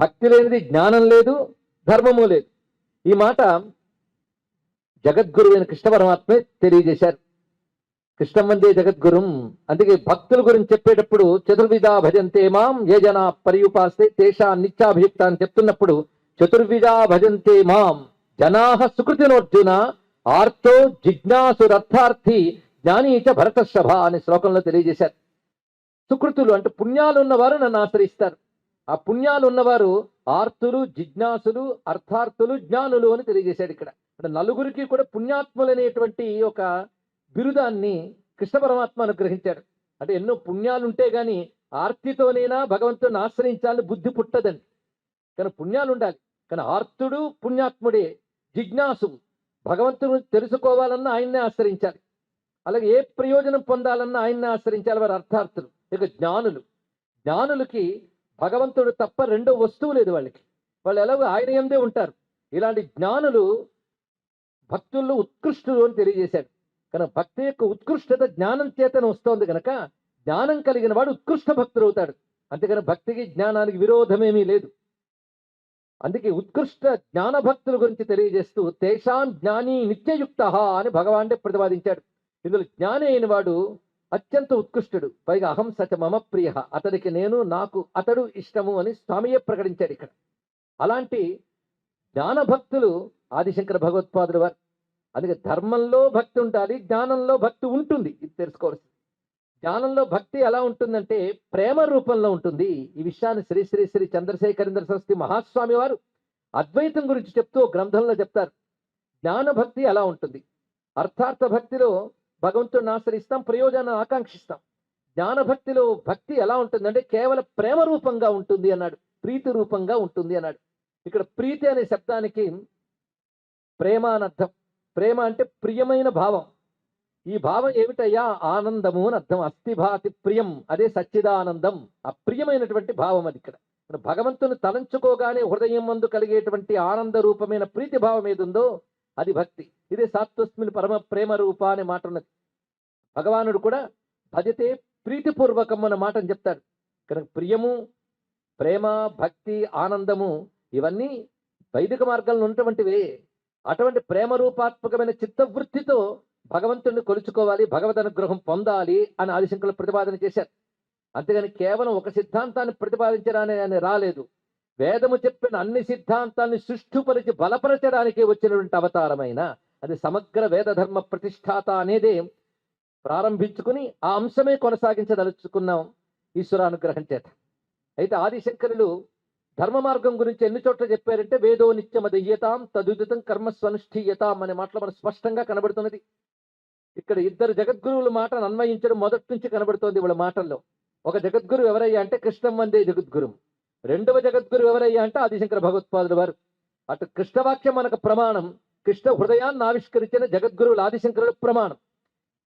భక్తి లేనిది జ్ఞానం లేదు ధర్మము లేదు. ఈ మాట జగద్గురు అయిన కృష్ణ పరమాత్మే తెలియజేశారు. కృష్ణం వందే జగద్గురుం. అందుకే భక్తుల గురించి చెప్పేటప్పుడు చతుర్విధా భజంతే మాం ఏ జన పర్యుపాస్తే తేషా నిత్యాభియుక్త అని చెప్తున్నప్పుడు చతుర్విధా భజంతే మాం. జనాహ సుకృతినోర్జున ఆర్తో జిజ్ఞాసురర్థార్థి జ్ఞానీచ భరతశభ అనే శ్లోకంలో తెలియజేశారు. సుకృతులు అంటే పుణ్యాలు ఉన్నవారు నన్ను ఆశ్రయిస్తారు. ఆ పుణ్యాలు ఉన్నవారు ఆర్తులు జిజ్ఞాసులు అర్థార్థులు జ్ఞానులు అని తెలియజేశాడు ఇక్కడ. అంటే నలుగురికి కూడా పుణ్యాత్ములు అనేటువంటి ఒక బిరుదాన్ని కృష్ణ పరమాత్మ అనుగ్రహించాడు. అంటే ఎన్నో పుణ్యాలు ఉంటే గాని ఆర్తితోనైనా భగవంతుని ఆశ్రయించాలని బుద్ధి పుట్టదండి. కానీ పుణ్యాలు ఉండాలి కానీ ఆర్తుడు పుణ్యాత్ముడే జిజ్ఞాసు భగవంతుని తెలుసుకోవాలన్నా ఆయన్నే ఆశ్రయించాలి. అలాగే ఏ ప్రయోజనం పొందాలన్నా ఆయన్నే ఆశ్రయించాలి వారు అర్థార్థులు ఇక జ్ఞానులు. జ్ఞానులకి భగవంతుడు తప్ప రెండో వస్తువు లేదు వాళ్ళకి. వాళ్ళు ఎలాగో ఆయన ఎందే ఉంటారు. ఇలాంటి జ్ఞానులు భక్తుల్లో ఉత్కృష్టులు అని తెలియజేశాడు. కనుక భక్తి యొక్క ఉత్కృష్టత జ్ఞానం చేతన వస్తోంది కనుక జ్ఞానం కలిగిన వాడు ఉత్కృష్ట భక్తుడు అవుతాడు అంతేకాని భక్తికి జ్ఞానానికి విరోధమేమీ లేదు. అందుకే ఉత్కృష్ట జ్ఞాన భక్తుల గురించి తెలియజేస్తూ తేషాం జ్ఞాని నిత్యయుక్త అని భగవానుడే ప్రతిపాదించాడు. ఇందులో జ్ఞాని అయిన వాడు అత్యంత ఉత్కృష్టుడు. పైగా అహం సచ మమ ప్రియ. అతడికి నేను నాకు అతడు ఇష్టము అని స్వామియే ప్రకటించాడు ఇక్కడ. అలాంటి జ్ఞాన భక్తులు ఆదిశంకర భగవత్పాదుడు వారు. అందుకే ధర్మంలో భక్తి ఉండాలి జ్ఞానంలో భక్తి ఉంటుంది. ఇది తెలుసుకోవాల్సింది. జ్ఞానంలో భక్తి ఎలా ఉంటుందంటే ప్రేమ రూపంలో ఉంటుంది. ఈ విషయాన్ని శ్రీ శ్రీ శ్రీ చంద్రశేఖరేంద్ర సరస్వతి మహాస్వామి వారు అద్వైతం గురించి చెప్తూ గ్రంథంలో చెప్తారు. జ్ఞాన భక్తి ఎలా ఉంటుంది? అర్థార్థ భక్తిలో భగవంతుడిని ఆశ్రయిస్తాం ప్రయోజనాన్ని ఆకాంక్షిస్తాం. జ్ఞాన భక్తిలో భక్తి ఎలా ఉంటుందంటే కేవలం ప్రేమ రూపంగా ఉంటుంది అన్నాడు ప్రీతి రూపంగా ఉంటుంది అన్నాడు. ఇక్కడ ప్రీతి అనే శబ్దానికి ప్రేమ అని అర్థం. ప్రేమ అంటే ప్రియమైన భావం. ఈ భావం ఏమిటయ్యా? ఆనందము అని అర్థం. అస్థిభాతి ప్రియం అదే సచ్చిదానందం. ఆ ప్రియమైనటువంటి భావం అది ఇక్కడ. భగవంతుని తలంచుకోగానే హృదయం మందు కలిగేటువంటి ఆనంద రూపమైన ప్రీతి భావం ఏది ఉందో అది భక్తి. ఇదే సాత్వస్మిని పరమ ప్రేమ రూప అనే మాట ఉన్నది భగవానుడు కూడా భజతే ప్రీతిపూర్వకం అన్న మాటని చెప్తాడు. కనుక ప్రియము ప్రేమ భక్తి ఆనందము ఇవన్నీ వైదిక మార్గంలో ఉన్నటువంటివే. అటువంటి ప్రేమ రూపాత్మకమైన చిత్తవృత్తితో భగవంతుడిని కొలుచుకోవాలి భగవద్ అనుగ్రహం పొందాలి అని ఆదిశంకులు ప్రతిపాదన చేశారు. అంతేగాని కేవలం ఒక సిద్ధాంతాన్ని ప్రతిపాదించడానికి ఆయన రాలేదు. వేదము చెప్పిన అన్ని సిద్ధాంతాన్ని సుష్ఠుపరిచి బలపరచడానికి వచ్చినటువంటి అవతారమైన అది సమగ్ర వేద ధర్మ ప్రతిష్టాత అనేదే ప్రారంభించుకుని ఆ అంశమే కొనసాగించదలుచుకున్నాం ఈశ్వరానుగ్రహం చేత. అయితే ఆదిశంకరులు ధర్మ మార్గం గురించి ఎన్ని చోట్ల చెప్పారంటే వేదో నిత్యమదయ్యతాం తదుదితం కర్మస్వనుష్ఠీయతాం అనే మాటలు మనకు స్పష్టంగా కనబడుతున్నది. ఇక్కడ ఇద్దరు జగద్గురువుల మాటను అన్వయించడం మొదటి నుంచి కనబడుతోంది వాళ్ళ మాటల్లో. ఒక జగద్గురు ఎవరయ్యా అంటే కృష్ణం వందే జగద్గురు. రెండవ జగద్గురు ఎవరయ్యా అంటే ఆదిశంకర భగవత్పాదుల వారు. అటు కృష్ణవాక్యం మనకు ప్రమాణం. కృష్ణ హృదయాన్ని ఆవిష్కరించిన జగద్గురువులు ఆదిశంకరుడు ప్రమాణం.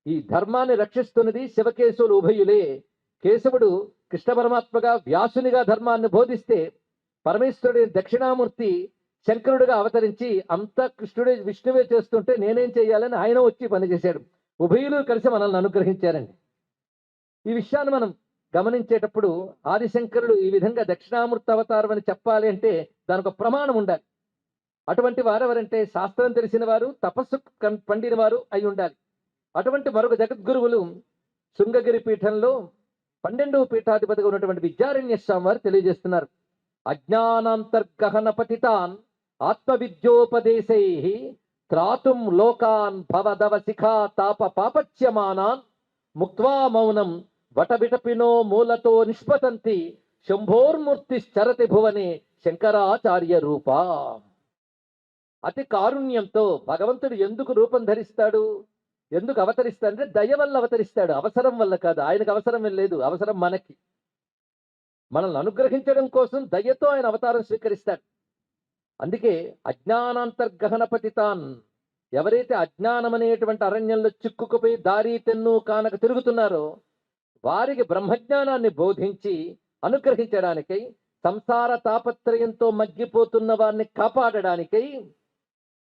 ఈ ధర్మాన్ని రక్షిస్తున్నది శివకేశవులు ఉభయులే. కేశవుడు కృష్ణ పరమాత్మగా వ్యాసునిగా ధర్మాన్ని బోధిస్తే పరమేశ్వరుడి దక్షిణామూర్తి శంకరుడిగా అవతరించి అంతా కృష్ణుడే విష్ణువే చేస్తుంటే నేనేం చేయాలని ఆయన వచ్చి పనిచేశాడు. ఉభయులు కలిసి మనల్ని అనుగ్రహించారండి. ఈ విషయాన్ని మనం గమనించేటప్పుడు ఆదిశంకరుడు ఈ విధంగా దక్షిణామూర్తి అవతారం అని చెప్పాలి అంటే దానికి ఒక ప్రమాణం ఉండాలి. అటువంటి వారెవరంటే శాస్త్రం తెలిసిన వారు తపస్సు కన్- పండిన వారు అయి ఉండాలి. అటువంటి మరొక జగద్గురువులు శృంగగిరి పీఠంలో పన్నెండవ పీఠాధిపతిగా ఉన్నటువంటి విద్యారణ్య స్వామి వారు తెలియజేస్తున్నారు. అజ్ఞానాంతర్గహన పతితాన్ ఆత్మవిద్యోపదేశై త్రాతుం లోకాన్ భవదవ శిఖా తాప పాపచ్యమానాన్ ముక్వా మౌనం వటబిటపినో మూలతో నిష్పతంతి శంభోర్మూర్తి చరతి భువనే శంకరాచార్య రూప. అతి కారుణ్యంతో భగవంతుడు ఎందుకు రూపం ధరిస్తాడు? ఎందుకు అవతరిస్తాడంటే దయ వల్ల అవతరిస్తాడు. అవసరం వల్ల కాదు. ఆయనకు అవసరం లేదు. అవసరం మనకి. మనల్ని అనుగ్రహించడం కోసం దయతో ఆయన అవతారం స్వీకరిస్తాడు. అందుకే అజ్ఞానాంతర్గహన పతితాన్. ఎవరైతే అజ్ఞానం అనేటువంటి అరణ్యంలో చిక్కుకుపోయి దారి తెన్ను కానక తిరుగుతున్నారో వారికి బ్రహ్మజ్ఞానాన్ని బోధించి అనుగ్రహించడానికై సంసార తాపత్రయంతో మగ్గిపోతున్న వారిని కాపాడడానికై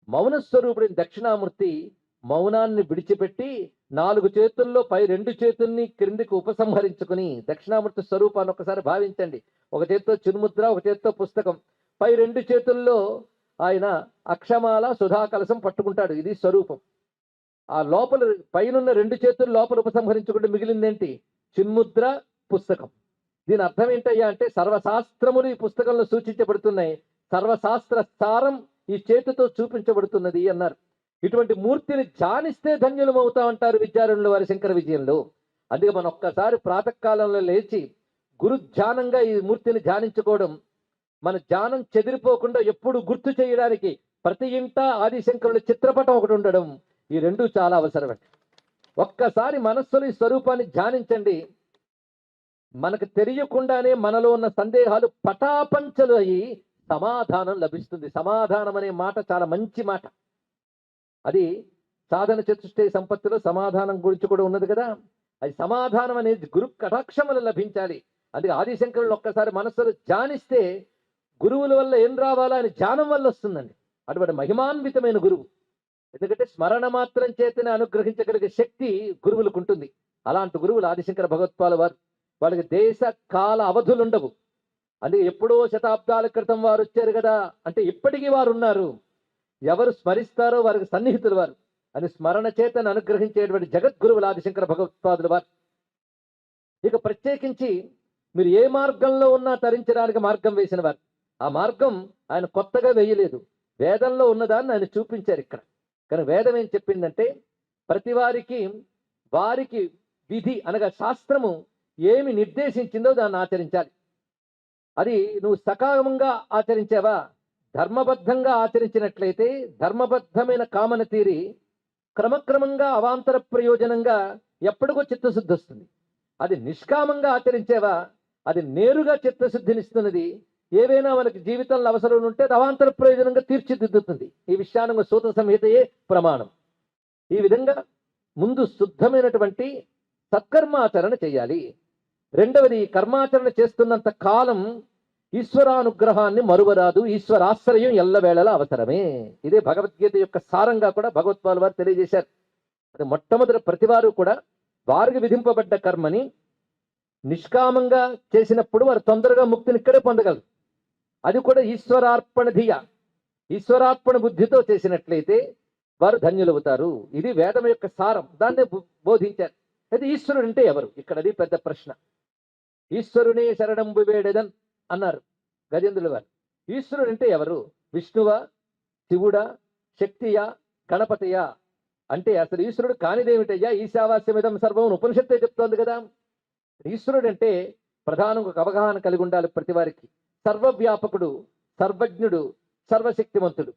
మౌన స్వరూపుడిని దక్షిణామూర్తి మౌనాన్ని విడిచిపెట్టి నాలుగు చేతుల్లో పై రెండు చేతుల్ని క్రిందికి ఉపసంహరించుకుని దక్షిణామూర్తి స్వరూపాన్ని ఒకసారి భావించండి. ఒక చేత్తో చిన్ముద్ర ఒక చేత్తో పుస్తకం. పై రెండు చేతుల్లో ఆయన అక్షమాల సుధా కలసం పట్టుకుంటాడు. ఇది స్వరూపం. ఆ లోపల పైనున్న రెండు చేతులు లోపల ఉపసంహరించుకుంటే మిగిలిందేంటి? చిన్ముద్ర పుస్తకం. దీని అర్థం ఏంటయ్యా అంటే సర్వశాస్త్రములు ఈ పుస్తకంలో సూచించబడుతున్నాయి. సర్వశాస్త్ర సారం ఈ చేతితో చూపించబడుతున్నది అన్నారు. ఇటువంటి మూర్తిని ధ్యానిస్తే ధన్యులం అవుతామంటారు విద్యారణుల వారి శంకర విజయంలో. అందుకే మనం ఒక్కసారి ప్రాతకాలంలో లేచి గురు ధ్యానంగా ఈ మూర్తిని ధ్యానించుకోవడం మన ధ్యానం చెదిరిపోకుండా ఎప్పుడు గుర్తు చేయడానికి ప్రతి ఇంట ఆదిశంకరుల చిత్రపటం ఒకటి ఉండడం ఈ రెండు చాలా అవసరమండి. ఒక్కసారి మనస్సులో ఈ స్వరూపాన్ని ధ్యానించండి. మనకు తెలియకుండానే మనలో ఉన్న సందేహాలు పటాపంచలు అయి సమాధానం లభిస్తుంది. సమాధానం అనే మాట చాలా మంచి మాట. అది సాధన చతుష్టయ సంపత్తిలో సమాధానం గురించి కూడా ఉన్నది కదా. అది సమాధానం అనేది గురు కటాక్షములు లభించాలి. అందుకే ఆదిశంకరులు ఒక్కసారి మనస్సులో ధ్యానిస్తే గురువుల వల్ల ఏం రావాలా అని ధ్యానం వల్ల వస్తుందండి. అటువంటి మహిమాన్వితమైన గురువు. ఎందుకంటే స్మరణ మాత్రం చేతనే అనుగ్రహించగలిగే శక్తి గురువులకు ఉంటుంది. అలాంటి గురువులు ఆదిశంకర భగవత్పాల వారు. వాళ్ళకి దేశ కాల అవధులు ఉండవు. అందుకే ఎప్పుడో శతాబ్దాల క్రితం వారు వచ్చారు కదా అంటే ఇప్పటికీ వారు ఉన్నారు. ఎవరు స్మరిస్తారో వారికి సన్నిహితులు వారు. అని స్మరణ చేతను అనుగ్రహించేటువంటి జగద్గురువులు ఆదిశంకర భగవత్పాదులు వారు. ఇక ప్రత్యేకించి మీరు ఏ మార్గంలో ఉన్నా తరించడానికి మార్గం వేసిన వారు. ఆ మార్గం ఆయన కొత్తగా వేయలేదు. వేదంలో ఉన్నదాన్ని ఆయన చూపించారు ఇక్కడ. కానీ వేదం ఏం చెప్పిందంటే ప్రతి వారికి వారికి విధి అనగా శాస్త్రము ఏమి నిర్దేశించిందో దాన్ని ఆచరించాలి. అది నువ్వు సకాలంగా ఆచరించావా? ధర్మబద్ధంగా ఆచరించినట్లయితే ధర్మబద్ధమైన కామన తీరి క్రమక్రమంగా అవాంతర ప్రయోజనంగా ఎప్పటికో చిత్తశుద్ధి వస్తుంది. అది నిష్కామంగా ఆచరించావా? అది నేరుగా చిత్తశుద్ధినిస్తున్నది ఏవైనా మనకి జీవితంలో అవసరం ఉంటే అవాంతర ప్రయోజనంగా తీర్చిదిద్దుతుంది. ఈ విషయాన్ని సూత సంహితయే ప్రమాణం. ఈ విధంగా ముందు శుద్ధమైనటువంటి సత్కర్మాచరణ చేయాలి. రెండవది కర్మాచరణ చేస్తున్నంత కాలం ఈశ్వరానుగ్రహాన్ని మరువరాదు. ఈశ్వరాశ్రయం ఎల్లవేళలా అవసరమే. ఇదే భగవద్గీత యొక్క సారంగా కూడా భగవత్పాల్ వారు తెలియజేశారు. అది మొట్టమొదటి ప్రతివారు కూడా వారికి విధింపబడ్డ కర్మని నిష్కామంగా చేసినప్పుడు వారు తొందరగా ముక్తిని ఇక్కడే పొందగలరు. అది కూడా ఈశ్వరార్పణ ధియ. ఈశ్వరార్పణ బుద్ధితో చేసినట్లయితే వారు ధన్యులవుతారు. ఇది వేదం యొక్క సారం. దాన్నే బోధించారు. అయితే ఈశ్వరుడు అంటే ఎవరు? ఇక్కడ అది పెద్ద ప్రశ్న. ఈశ్వరునే శరణంబు వేడెదన్ అన్నారు గజేంద్రుల వారు. ఈశ్వరుడు అంటే ఎవరు? విష్ణువా? శివుడా? శక్తియా? గణపతియా? అంటే అసలు ఈశ్వరుడు కానిదేమిటయ్యా? ఈశావాస్యమిదం సర్వం ఉపనిషత్తే చెప్తోంది కదా. ఈశ్వరుడు అంటే ప్రధానంగా ఒక అవగాహన కలిగి ఉండాలి ప్రతి వారికి. సర్వవ్యాపకుడు సర్వజ్ఞుడు సర్వశక్తివంతుడు